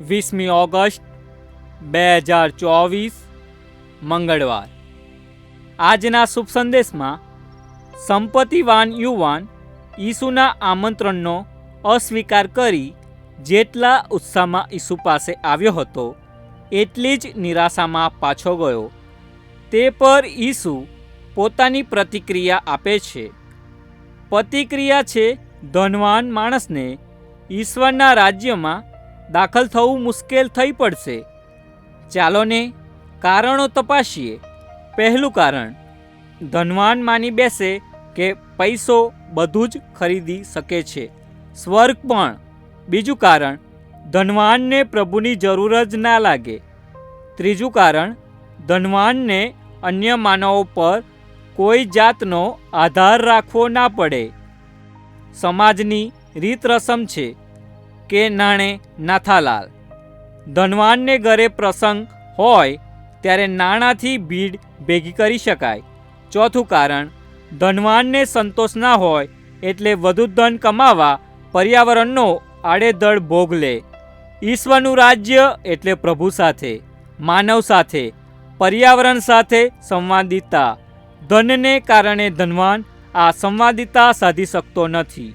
વીસમી ઓગસ્ટ, બે હજાર ચોવીસ, મંગળવાર. આજના શુભ સંદેશમાં, સંપત્તિવાન યુવાન ઈસુના આમંત્રણનો અસ્વીકાર કરી જેટલા ઉત્સાહમાં ઈસુ પાસે આવ્યો હતો, એટલી જ નિરાશામાં પાછો ગયો. તે પર ઈસુ પોતાની પ્રતિક્રિયા આપે છે. પ્રતિક્રિયા છે, ધનવાન માણસને ઈશ્વરના રાજ્યમાં દાખલ થવું મુશ્કેલ થઈ પડશે. ચાલો ને કારણો તપાસીએ. પહેલું કારણ, ધનવાન માની બેસે કે પૈસો બધું જ ખરીદી શકે છે. સ્વર્ગ પણ. બીજું કારણ, ધનવાનને પ્રભુની જરૂર જ ના લાગે. ત્રીજું કારણ, ધનવાનને અન્ય માનવો પર કોઈ જાતનો આધાર રાખવો ના પડે. સમાજની રીત રસમ છે. કે નાણે નાથાલાલ. ધનવાનને ઘરે પ્રસંગ હોય ત્યારે નાણાંથી ભીડ ભેગી કરી શકાય. ચોથું કારણ, ધનવાનને સંતોષ ના હોય એટલે વધુ ધન કમાવા પર્યાવરણનો આડેધડ ભોગ લે. ઈશ્વરનું રાજ્ય એટલે પ્રભુ સાથે, માનવ સાથે, પર્યાવરણ સાથે સંવાદિતા. ધનને કારણે ધનવાન આ સંવાદિતા સાધી શકતો નથી.